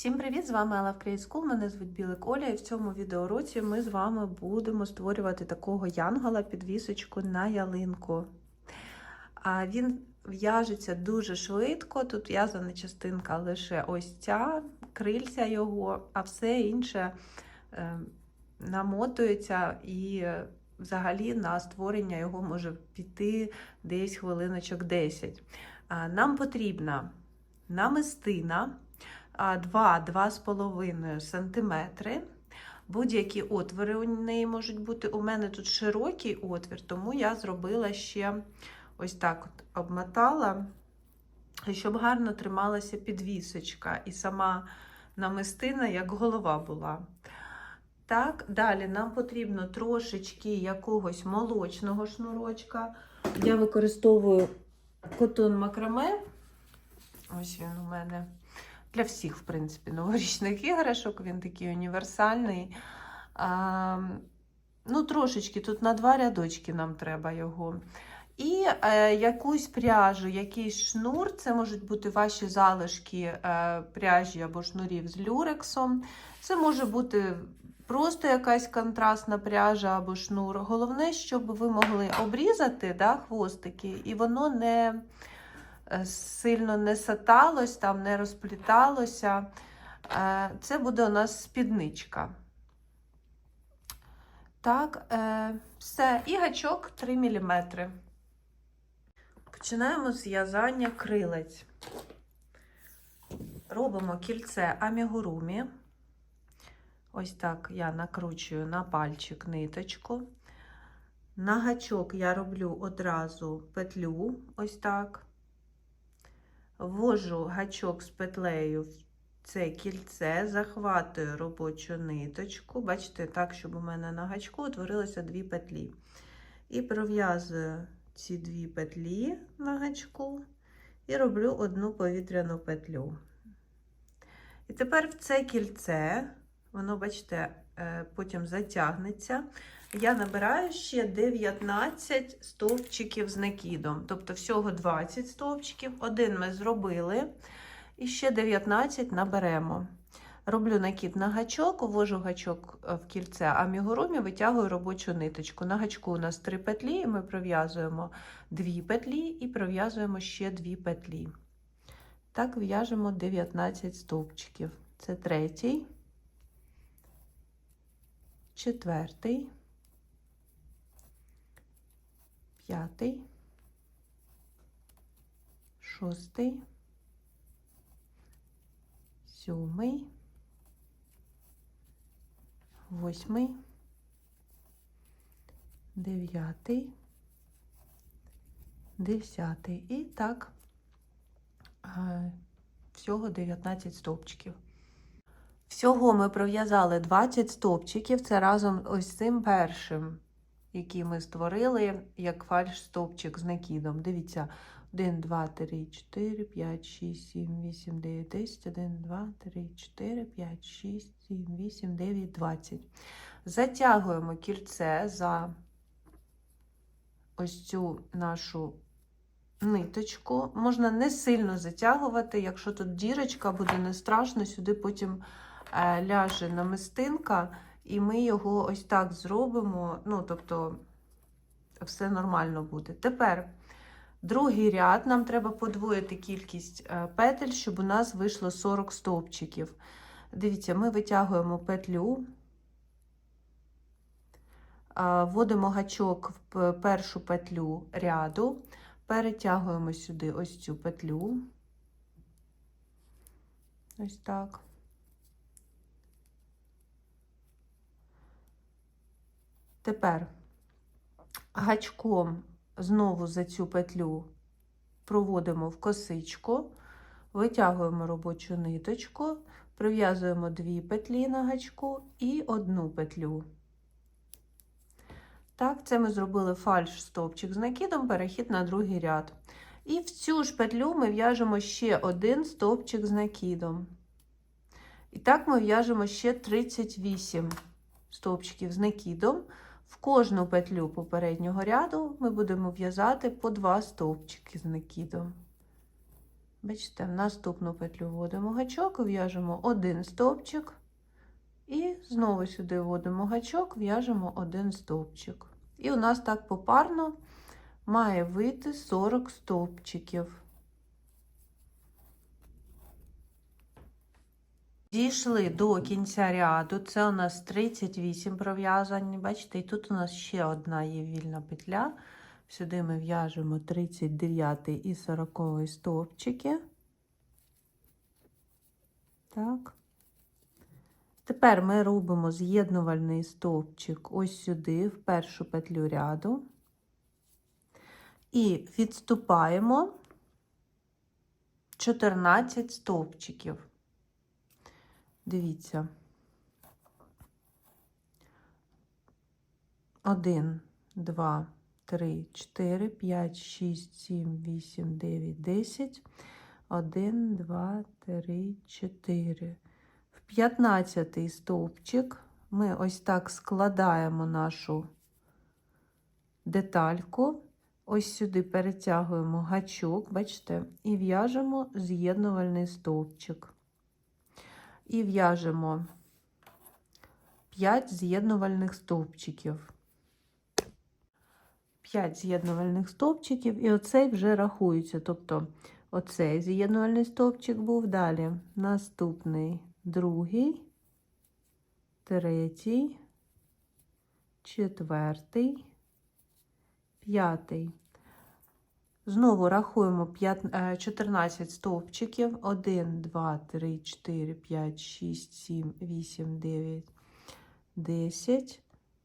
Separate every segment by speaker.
Speaker 1: Всім привіт! З вами Ella Create School, Мене звуть Білик Оля, і в цьому відеоуроці ми з вами будемо створювати такого янгола підвісочку на ялинку. А він в'яжеться дуже швидко. Тут в'язана частинка лише ось ця, крильця його, а все інше е, намотується і взагалі на створення його може піти десь хвилиночок 10. Нам потрібна намистина. 2-2,5 см. Будь-які отвори у неї можуть бути. У мене тут широкий отвір, тому я зробила ще ось так от обмотала, щоб гарно трималася підвісочка, і сама намистина, як голова була. Так, далі нам потрібно трошечки якогось молочного шнурочка. Я використовую котон макраме. Ось він у мене для всіх, в принципі, новорічних іграшок. Він такий універсальний. А, ну, Трошечки тут на два рядочки нам треба його. І е, якусь пряжу, якийсь шнур, це можуть бути ваші залишки е, пряжі або шнурів з люрексом. Це може бути просто якась контрастна пряжа або шнур. Головне, щоб ви могли обрізати да, хвостики, і воно не сильно не саталось, там не розпліталося. Е, Це буде у нас спідничка. Так, е, все, і гачок 3 мм. Починаємо з в'язання крилець. Робимо кільце амігурумі. Ось так я накручую на пальчик ниточку. На гачок я роблю одразу петлю, ось так. Ввожу гачок з петлею в це кільце, захватую робочу ниточку. Бачите, так, щоб у мене на гачку утворилося дві петлі. І пров'язую ці дві петлі на гачку і роблю одну повітряну петлю. І тепер в це кільце, воно, бачите, е, потім затягнеться. Я набираю ще 19 стовпчиків з накидом. Тобто всього 20 стовпчиків. Один ми зробили. І ще 19 наберемо. Роблю накид на гачок, увожу гачок в кільце амігурумі, витягую робочу ниточку. На гачку у нас 3 петлі, і ми пров'язуємо 2 петлі і пров'язуємо ще 2 петлі. Так, в'яжемо 19 стовпчиків. Це третій, четвертий. П'ятий, шостий, сьомий, восьмий, дев'ятий, десятий. І так всього 19 стовпчиків. Всього ми пров'язали 20 стовпчиків, це разом ось цим першим які ми створили як фальш-стовпчик з накидом. Дивіться, 1, 2, 3, 4, 5, 6, 7, 8, 9, 10, 1, 2, 3, 4, 5, 6, 7, 8, 9, 20. Затягуємо кільце за ось цю нашу ниточку. Можна не сильно затягувати, якщо тут дірочка буде не страшно, сюди потім е, ляже намистинка. І ми його ось так зробимо. Ну, тобто, все нормально буде. Тепер другий ряд, нам треба подвоїти кількість е, петель, щоб у нас вийшло 40 стовпчиків. Дивіться, ми витягуємо петлю, вводимо гачок в першу петлю ряду, перетягуємо сюди ось цю петлю. Ось так. Тепер гачком знову за цю петлю проводимо в косичку, витягуємо робочу ниточку, прив'язуємо дві петлі на гачку і одну петлю. Так, це ми зробили фальш стовпчик з накидом, перехід на другий ряд. І в цю ж петлю ми в'яжемо ще один стовпчик з накидом. І так ми в'яжемо ще 38 стовпчиків з накидом. В кожну петлю попереднього ряду ми будемо в'язати по два стовпчики з накидом. Бачите, в наступну петлю вводимо гачок, в'яжемо один стовпчик. І знову сюди вводимо гачок, в'яжемо один стовпчик. І у нас так попарно має вийти 40 стовпчиків. Дійшли до кінця ряду. Це у нас 38 пров'язань. Бачите, і тут у нас ще одна є вільна петля. Сюди ми в'яжемо 39 і 40 стовпчики. Так. Тепер ми робимо з'єднувальний стовпчик ось сюди, в першу петлю ряду. І відступаємо 14 стовпчиків. Дивіться. 1, 2, 3, 4, 5, 6, 7, 8, 9, 10. 1, 2, 3, 4. В 15 стовпчик ми ось так складаємо нашу детальку. Ось сюди перетягуємо гачок, бачите, і в'яжемо з'єднувальний стовпчик. І в'яжемо 5 з'єднувальних стовпчиків. 5 з'єднувальних стовпчиків, і оцей вже рахується. Тобто, оцей з'єднувальний стовпчик був далі. Наступний другий, третій, четвертий, п'ятий. Знову рахуємо 5, е, 14 стовпчиків. 1, 2, 3, 4, 5, 6, 7, 8, 9, 10,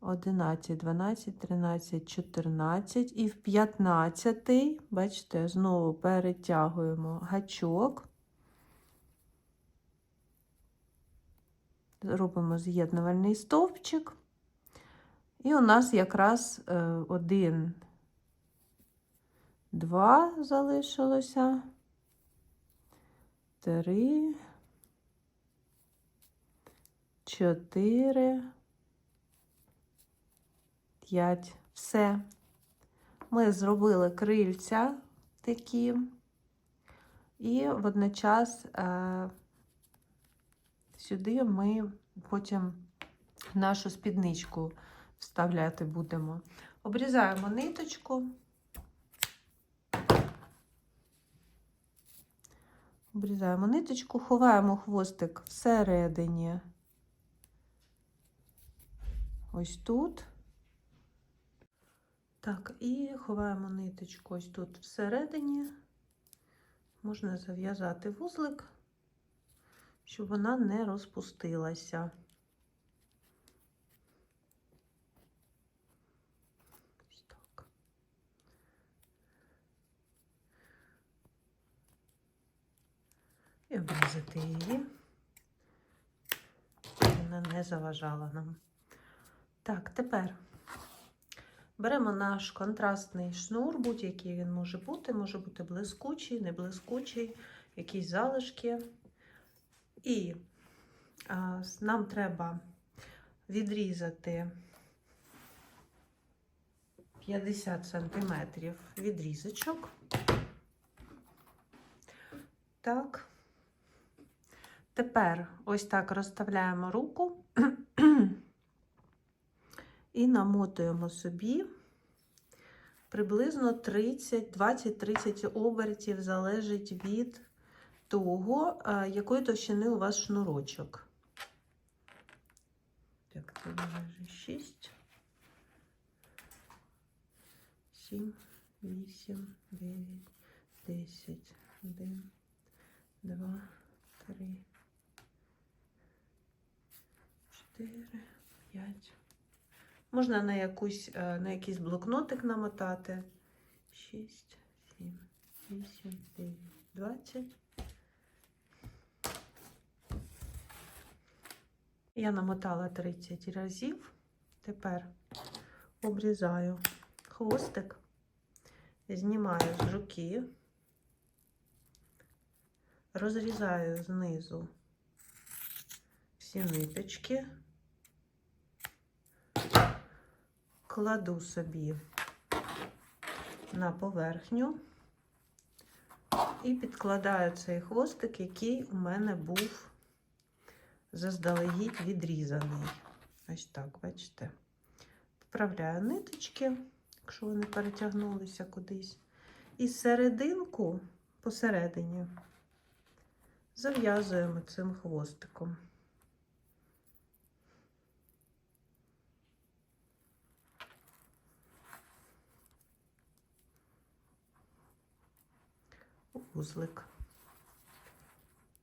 Speaker 1: 11, 12, 13, 14. І в 15, бачите, знову перетягуємо гачок. Робимо з'єднувальний стовпчик. І у нас якраз е, один, два залишилося. Три, чотири, п'ять. Все. Ми зробили крильця такі, і водночас е, сюди ми потім нашу спідничку вставляти будемо. Обрізаємо ниточку. Обрізаємо ниточку, ховаємо хвостик всередині. Ось тут. Так, і ховаємо ниточку ось тут всередині. Можна зав'язати вузлик, щоб вона не розпустилася. Обрізати її. Вона не заважала нам. Так, тепер беремо наш контрастний шнур, будь-який він може бути, може бути блискучий, не блискучий, якісь залишки. І а, нам треба відрізати 50 см відрізочок. Так. Тепер ось так розставляємо руку і намотуємо собі приблизно 30, 20-30 обертів, залежить від того, якої товщини у вас шнурочок. Так, це вже 6, 7, 8, 9, 10, 1, 2, 3, 4, 5. Можна на, якусь, е, на якийсь блокнотик намотати. 6, 7, 8, 9, 20. Я намотала 30 разів. Тепер обрізаю хвостик, знімаю з руки, розрізаю знизу всі ниточки, кладу собі на поверхню І підкладаю цей хвостик, який у мене був заздалегідь відрізаний. Ось так, бачите. Поправляю ниточки, якщо вони перетягнулися кудись. І серединку посередині зав'язуємо цим хвостиком. Вузлик.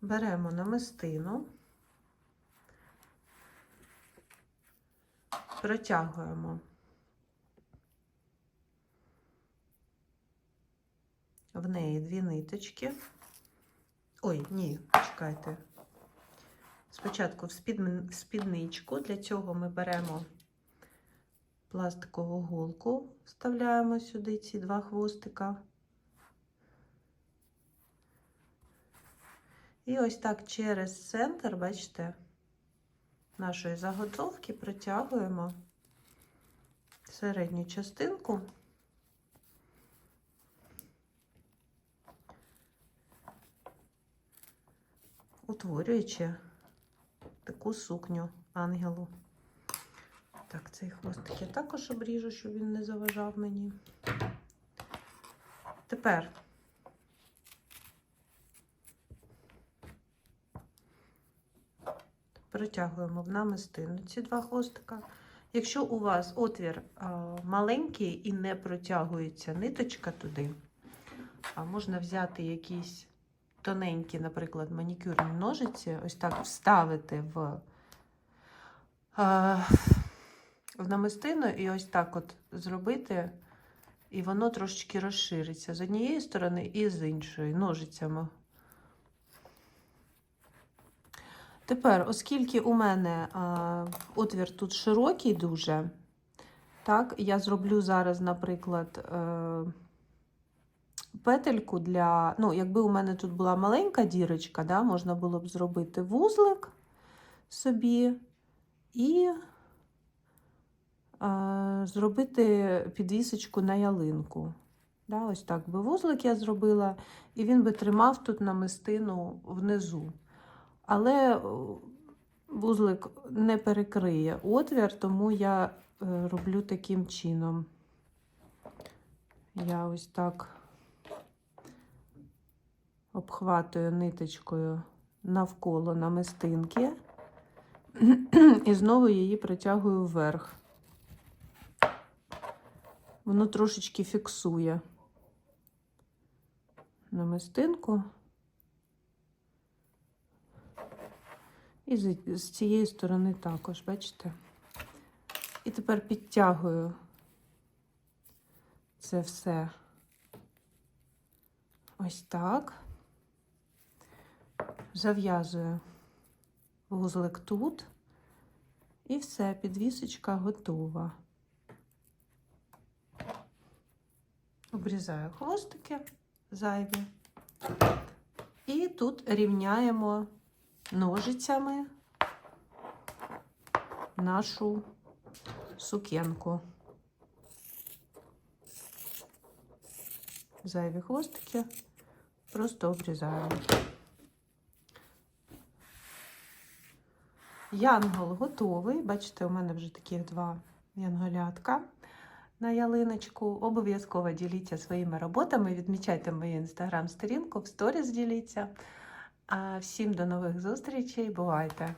Speaker 1: Беремо намистину, протягуємо в неї дві ниточки. Ой, ні, чекайте. Спочатку в спідничку. Для цього ми беремо пластикову голку, вставляємо сюди ці два хвостика. І ось так через центр, бачите, нашої заготовки протягуємо середню частинку. утворюючи таку сукню ангелу. Так, цей хвостик я також обріжу, щоб він не заважав мені. Тепер протягуємо в намистину ці два хвостика. Якщо у вас отвір маленький і не протягується ниточка туди, а можна взяти якісь тоненькі, наприклад, манікюрні ножиці, ось так вставити в, в намистину і ось так от зробити, і воно трошечки розшириться з однієї сторони і з іншої ножицями. Тепер, оскільки у мене а, отвір тут широкий дуже, так, я зроблю зараз, наприклад, е, петельку для. Ну, якби у мене тут була маленька дірочка, да, можна було б зробити вузлик собі і е, зробити підвісочку на ялинку. Да, ось так би вузлик я зробила, і він би тримав тут намистину внизу. Але вузлик не перекриє отвір, тому я е, роблю таким чином. Я ось так обхватую ниточкою навколо намистинки і знову її притягую вверх. Воно трошечки фіксує намистинку. І з, цієї сторони також, бачите? І тепер підтягую це все ось так. Зав'язую вузлик тут. І все, підвісочка готова. Обрізаю хвостики зайві. І тут рівняємо ножицями нашу сукенку. Зайві хвостики просто обрізаємо. Янгол готовий. Бачите, у мене вже таких два янголятка на ялиночку. Обов'язково діліться своїми роботами, відмічайте мою інстаграм-сторінку, в сторіс діліться. А всім до нових зустрічей. Бувайте!